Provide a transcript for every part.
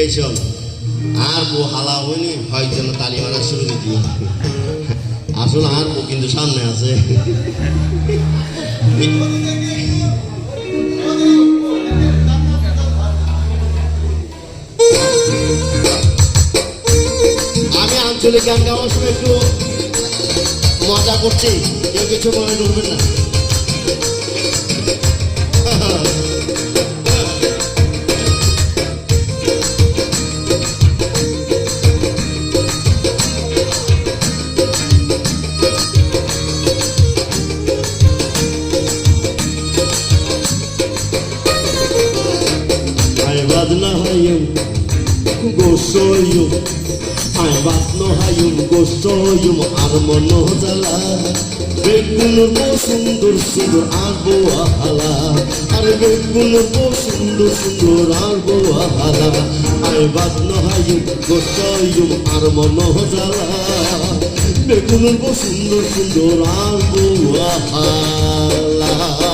এই শোন, আর বউ হালা হয়নি, হয় যেন তালি মারা শুরু করে দিই। আসলে আর বউ কিন্তু সামনে আছে। আমি আঞ্চলিক গান গাওয়ার সময় একটু মজা করছি, কেউ কিছু মনে করবেন না। Gosoyum. Ay, badna hayım, gosoyum. Armono jala, বেগুনের বউ সুন্দর সুন্দর আর বউ আলা আর বেগুনের বউ সুন্দর সুন্দর আর বউ আলা আয় বাদনা হাইম গোসাইম আর মন জ্বালা বেগুনের বউ সুন্দর সুন্দর আর বউ আলা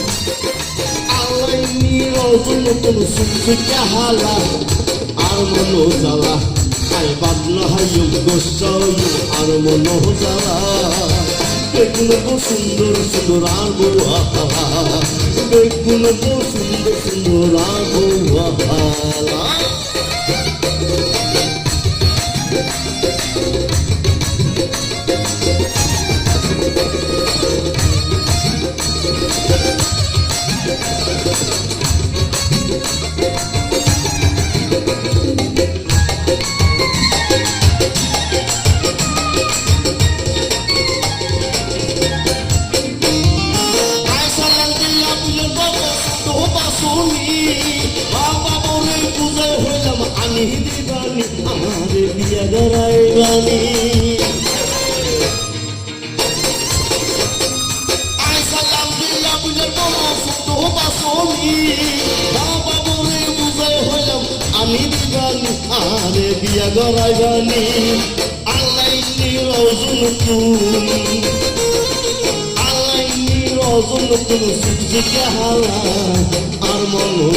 আলাইনি তুমি সুখে হালা আর মন জ্বালা আয় বাদল হাইম গোসাইম আর মন জ্বালা বেগুন গো সুন্দর সুন্দর আর বউয়া বেগুন গো সুন্দর সুন্দর আর বাবা বলে বুঝে হইলাম আমি দিবানি আরে বিয়া গড়াই বানি আল্লাহ নিরজন তুমি আলাইনি রজন কোন সুজিকে হালা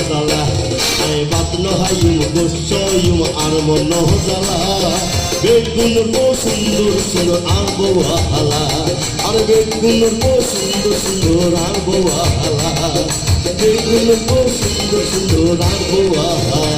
জ্বালা আয় বাত নহাইম গোসইম আর মন জ্বালা বেগুন বো সুন্দর সুন্দর হালা আর বেগুন বো সুন্দর সুন্দর হালা বেগুন বো সুন্দর সুন্দর হালা